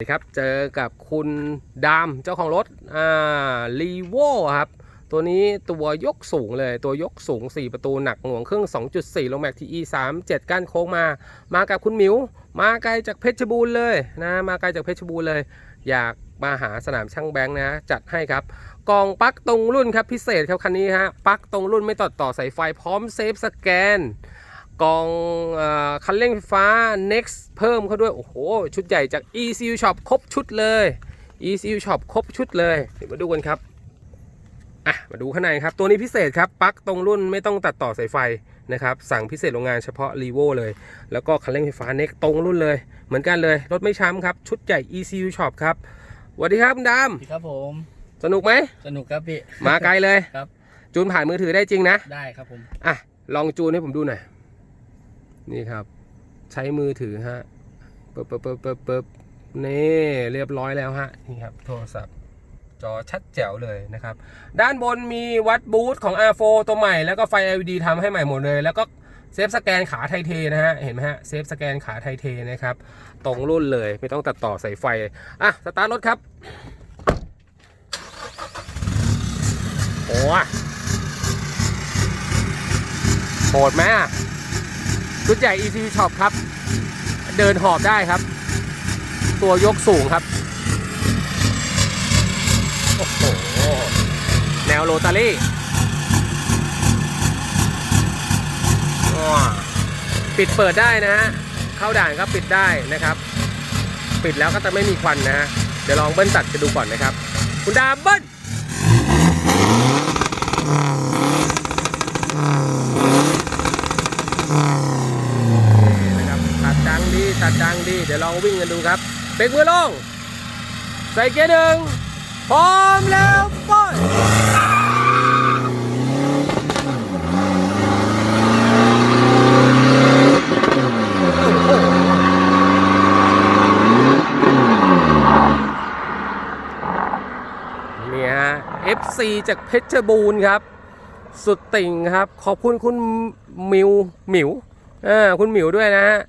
สวัสดีครับ เจอกับคุณดามเจ้าของรถ อ่ารีโวครับ ตัวนี้ตัวยกสูงเลย ตัวยกสูง 4 ประตูหนักหน่วงเครื่อง 2.4 ลงแม็กที e 3 7 ก้านโค้งมา มากับคุณหมิว มาไกลจากเพชรบูรณ์เลยนะ มาไกลจากเพชรบูรณ์เลย อยากมาหาสนามช่างแบงค์นะ จัดให้ครับ กล่องปักตรงรุ่นครับพิเศษครับคันนี้ฮะ ปักตรงรุ่นไม่ต่อต่อสายไฟพร้อมเซฟสแกน กล่องเออคันเร่งไฟฟ้า Next เพิ่มเข้าด้วย โอ้โห ชุดใหญ่จาก ECU Shop ครบชุดเลย ECU Shop ครบชุดเลย เดี๋ยวมาดูกันครับอะมาดูข้างในครับ ตัวนี้พิเศษครับปลั๊กตรงรุ่นไม่ต้องตัดต่อสายไฟนะครับ สั่งพิเศษโรงงานเฉพาะ r e v o เลย แล้วก็คันเร่งไฟฟ้า Next ตรงรุ่นเลย เหมือนกันเลย รถไม่ช้ำครับ ชุดใหญ่ ECU Shop ครับสวัสดีครับคุณดครับผมำสนุกไหม สนุกครับพี่ มาไกลเลย ครับ จูนผ่านมือถือได้จริงนะ ได้ครับผม อะ ลองจูนให้ผมดูหน่อย นี่ครับ ใช้มือถือฮะเปึ๊บปึ๊บปึ๊บเปึ๊บนี่เรียบร้อยแล้วฮะนี่ครับโทรศัพท์จอชัดแจ๋วเลยนะครับ ด้านบนมีวัดบูทของ R4 ตัวใหม่ แล้วก็ไฟ LED ทำให้ใหม่หมดเลย แล้วก็เซฟสแกนขาไทเทนะฮะ เห็นไหมฮะ เซฟสแกนขาไทเทนะครับ ตรงรุ่นเลย ไม่ต้องตัดต่อสายไฟ อะ สตาร์ทรถครับ โอ้โหดไหมอะ ชุดใหญ่ ECU Shop ครับ เดินหอบได้ครับ ตัวยกสูงครับ โอ้โห แนวโรตารี่ปิดเปิดได้นะฮะ เข้าด่านก็ปิดได้นะครับ ปิดแล้วก็จะไม่มีควันนะฮะ เดี๋ยวลองเบิ้ลตัดกันดูก่อนนะครับ คุณดาเบิ้ล นะครับตัดดังดีตัดดังดี เดี๋ยวลองวิ่งกันดูครับเบรกมือลง ใส่เกียร์หนึ่งพร้อมแล้วปโอ้โหนี่ฮะ FC จากเพชรบูรณ์ครับ สุดติ่งครับ ขอบคุณคุณมิว หมิวเออคุณหมิวด้วยนะฮะ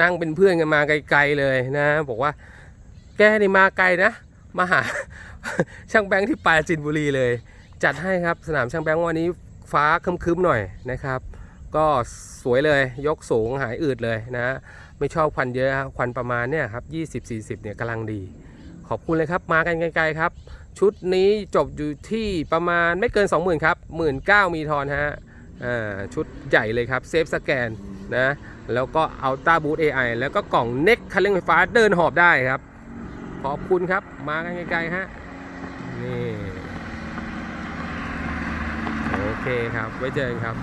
นั่งเป็นเพื่อนกันมาไกลๆเลยนะ บอกว่า แกนี่มาไกลนะ มาหาช่างแบงค์ที่ปราจินบุรีเลย จัดให้ครับสนามช่างแบงค์วันนี้ฟ้าคึมๆหน่อยนะครับ ก็สวยเลยยกสูงหายอืดเลยนะ ไม่ชอบควันเยอะควันประมาณเนี่ยครับ 20-40เนี่ยกำลังดี ขอบคุณเลยครับมากันไกลๆครับ ชุดนี้จบอยู่ที่ประมาณไม่เกิน 20,000 ครับ 19,000 มีทอนฮะชุดใหญ่เลยครับเซฟสแกนนะ แล้วก็อัลต้าบูท AI แล้วก็กล่องเน็กคันเร่งไฟฟ้าเดินหอบได้ครับ ขอบคุณครับมากันไกลๆฮะนี่โอเคครับ ไว้เจอกันครับ